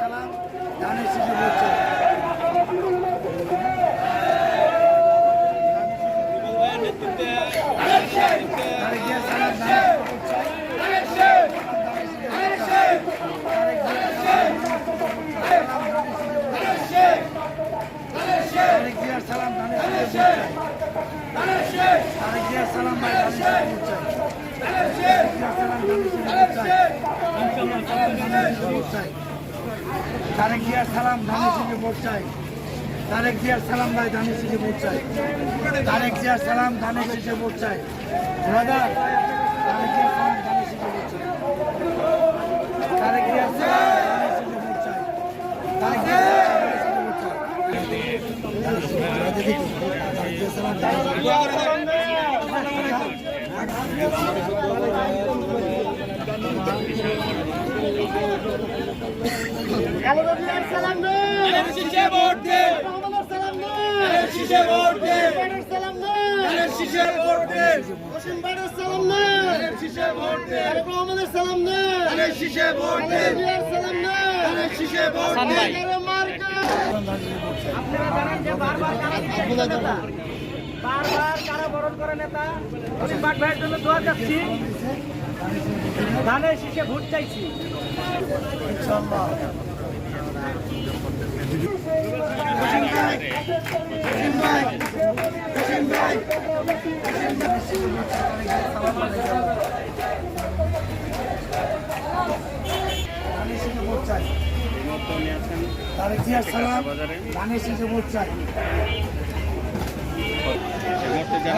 সালাম দানের শীষে ভোট চাই তারেক জিয়া সালাম দানের শীষে ভোট চাই তারেক জিয়া সালাম দানের শীষে ভোট চাই তারেক জিয়া সালাম ভাই দানের শীষে ভোট চাই তারেক জিয়া সালাম দানের শীষে ভোট তারেক জিয়া সালাম দানের শীষে ভোট চাই। তারেক জিয়া সালাম শীষে ভোট চাই। ব্রাদার, তারেক জিয়া সালাম দানের শীষে ভোট চাই। তারেক জিয়া সালাম ভোট চাই তারেক জিয়া সালাম দানের শীষে ভোট চাই তারেক জিয়া সালাম দানের শীষে ভোট চাই শীষে ভোট দে শীষে ভোট দে শীষে ভোট দে শীষে ভোট দে শীষে ভোট দে শীষে ভোট দে আপনারা জানেন যে বারবার কারা বিজেপির নেতা বারবার কারা বরণ করে নেতা আমি ভাইয়ের জন্য দোয়া যাচ্ছি ধানের শীষে ভোট চাইছি ধানের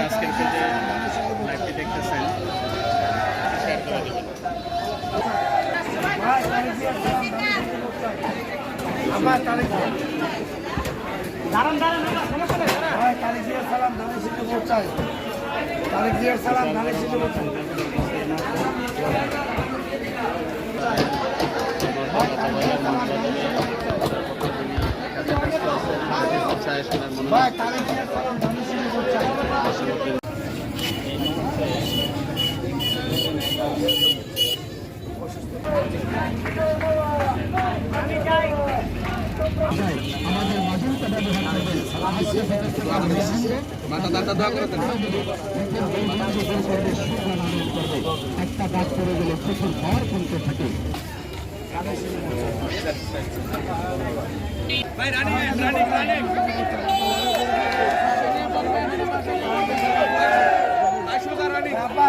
আজকের যে লাইভটি দেখতেছেন শেয়ার করে দেবেন ভাই তারেক জিয়া সালাম ধানের শীষে ভোট চাই আমার তারেক দাঁড়ান দাঁড়ান সমস্যা নেই দাঁড়ান। ভাই তারেক জিয়া সালাম ধানের শীষে ভোট চাই তারেক জিয়া সালাম ধানের চাই চায় ভাই তারেক জিয়া সালাম ধানের শীষে ভোট চাই আমি চাই মাথা দাঁড়া দোয়া করে দেন একটা কাজ করে গেলে প্রচুর ঘর কমতে থাকে চাই বাবা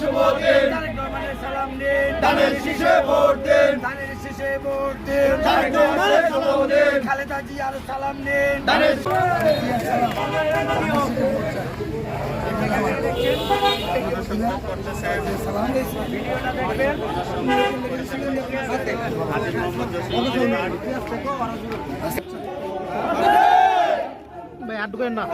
শুভ দিন। সালাম নিন ধানের শীষে ভোট দিন। ধানের শীষে ভোট দিন। দিন। খালেদা জিয়ার সালাম নিন ধানের ভাই আট করেন না।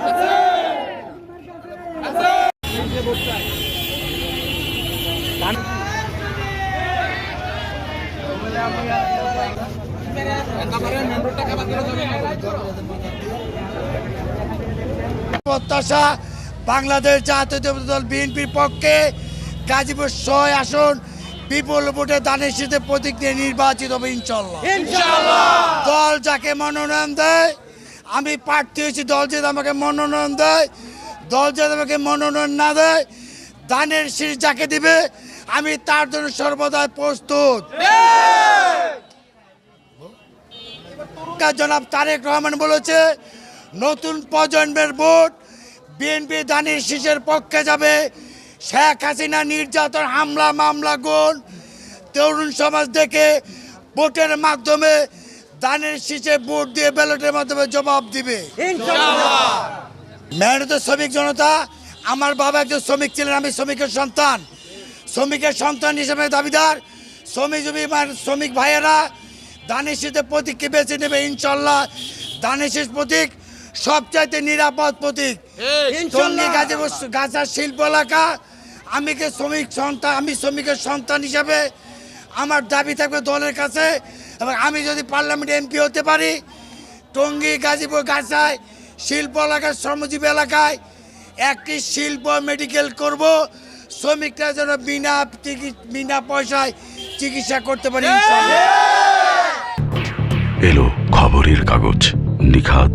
প্রত্যাশা বাংলাদেশ জাতীয় দল বিএনপির পক্ষে গাজীপুর ছয় আসন বিপুল ভোটে দানের শীতে প্রতীক নিয়ে নির্বাচিত হবে ইনশাল্লাহ দল যাকে মনোনয়ন দেয় আমি প্রার্থী হয়েছি দল যদি আমাকে মনোনয়ন দেয় দল যদি আমাকে মনোনয়ন না দেয়, দানের শীষ যাকে দিবে, আমি তার জন্য সর্বদাই প্রস্তুত। জনাব তারেক রহমান বলেছে, নতুন প্রজন্মের ভোট বিএনপি দানের শীষের পক্ষে যাবে। শেখ হাসিনা নির্যাতন, হামলা, মামলা, গুণ, তরুণ সমাজ দেখে ভোটের মাধ্যমে দানের শীষে ভোট দিয়ে ব্যালটের মাধ্যমে জবাব দিবে। মেহনত শ্রমিক জনতা আমার বাবা একজন শ্রমিক ছিলেন আমি শ্রমিকের সন্তান। শ্রমিকের সন্তান হিসেবে দাবিদার। শ্রমিকজীবী মানে শ্রমিক ভাইয়েরা দানের শীতে প্রতীককে বেছে নেবে ইনশাল্লাহ। দানের শীষ প্রতীক সবচাইতে নিরাপদ প্রতীক। টঙ্গী গাজীপুর গাছার শিল্প এলাকা আমি কে শ্রমিক সন্তান আমি শ্রমিকের সন্তান হিসাবে আমার দাবি থাকবে দলের কাছে। এবং আমি যদি পার্লামেন্ট এমপি হতে পারি টঙ্গী গাজীপুর গাছায় শিল্প এলাকায় শ্রমজীবী এলাকায় একটি শিল্প মেডিকেল করব শ্রমিকরা যেন বিনা বিনা পয়সায় চিকিৎসা করতে পারি। এলো খবরের কাগজ, নিখাত,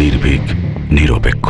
নির্ভীক, নিরপেক্ষ